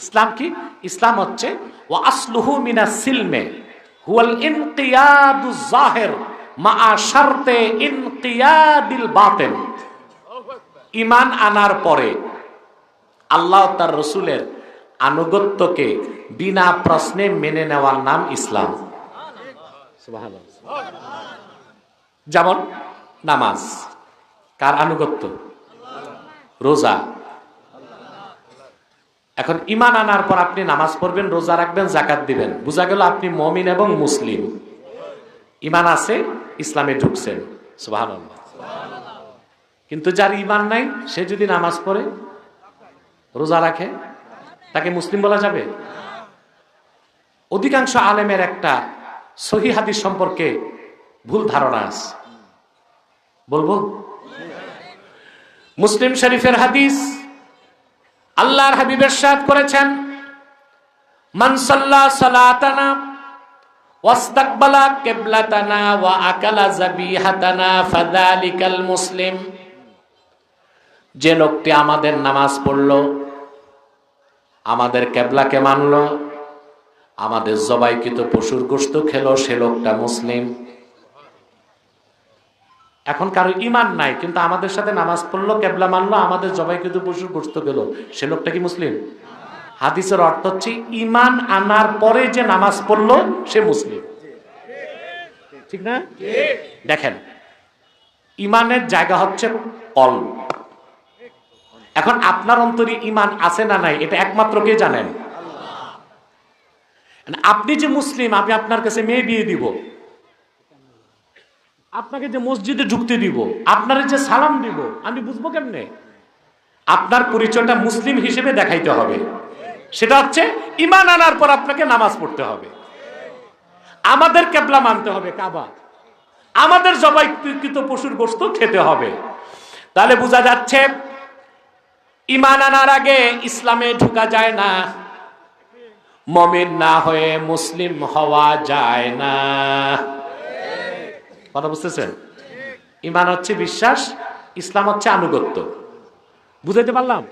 ইসলাম কি? ইসলাম হচ্ছে ও আসলুহু মিনা সিলমে, হুয়াল ইনকিয়াদু জাহের মা শারতে ইনকিয়াদিল বাতেন ইমান আনার পরে আল্লাহ তার রসুলের আনুগত্যকে বিনা প্রশ্নে মেনে নেওয়ার নাম ইসলাম। যেমন নামাজ, কার আনুগত্য? রোজা। এখন ইমান আনার পর আপনি নামাজ পড়বেন, রোজা রাখবেন জাকাত দিবেন। বোঝা গেল আপনি মমিন এবং মুসলিম। ইমান আছে, ইসলামে ঢুকছেন। সুবাহ কিন্তু যার ইমান নাই, সে যদি নামাজ পড়ে, রোজা রাখে, তাকে মুসলিম বলা যাবে? অধিকাংশ আলেমের একটা সহি হাদিস সম্পর্কে ভুল ধারণা আছে। বলব? মুসলিম শরীফের হাদিস আল্লাহর হাবিবের সাদ করেছেন মানসাল্লা সালাতানা, ওয়াস্তাকবালা কিবলাতানা ওয়া আকালা যাবিহাতানা ফাযালিকাল মুসলিম। যে লোকটি আমাদের নামাজ পড়ল, আমাদের কেবলাকে মানল, আমাদের জবাইকৃত পশুর গোস্ত খেলো, সে লোকটা মুসলিম। এখন কারও ইমান নাই, কিন্তু আমাদের সাথে নামাজ পড়ল, কেবলা মানলো আমাদের জবাই জবাইকৃত পশুর গোস্ত গেল। সে লোকটা কি মুসলিম? হাদিসের অর্থ হচ্ছে ইমান আনার পরে যে নামাজ পড়ল, সে মুসলিম। ঠিক না? দেখেন ইমানের জায়গা হচ্ছে কল এখন আপনার অন্তরে ইমান আছে না নাই, এটা একমাত্র কে জানেন? আপনি যে মুসলিম, আমি আপনার কাছে মেয়ে বিয়ে দিব। আপনাকে যে মসজিদে ঢুকতে দিব, আপনার যে সালাম দিব, আমি বুঝব কেমনে? আপনার পরিচয়টা মুসলিম হিসেবে দেখাইতে হবে। সেটা হচ্ছে ইমান আনার পর আপনাকে নামাজ পড়তে হবে। আমাদের কেবলা মানতে হবে কাবা। আমাদের জবাইকৃত পশুর গোস্ত খেতে হবে। তাহলে বোঝা যাচ্ছে ইমান আনার আগে ইসলামে ঢুকা যায় না। মমিন না হয়ে মুসলিম হওয়া যায় না। কথা বুঝতেছেন? ইমান হচ্ছে বিশ্বাস ইসলাম হচ্ছে আনুগত্য। বুঝাইতে পারলাম?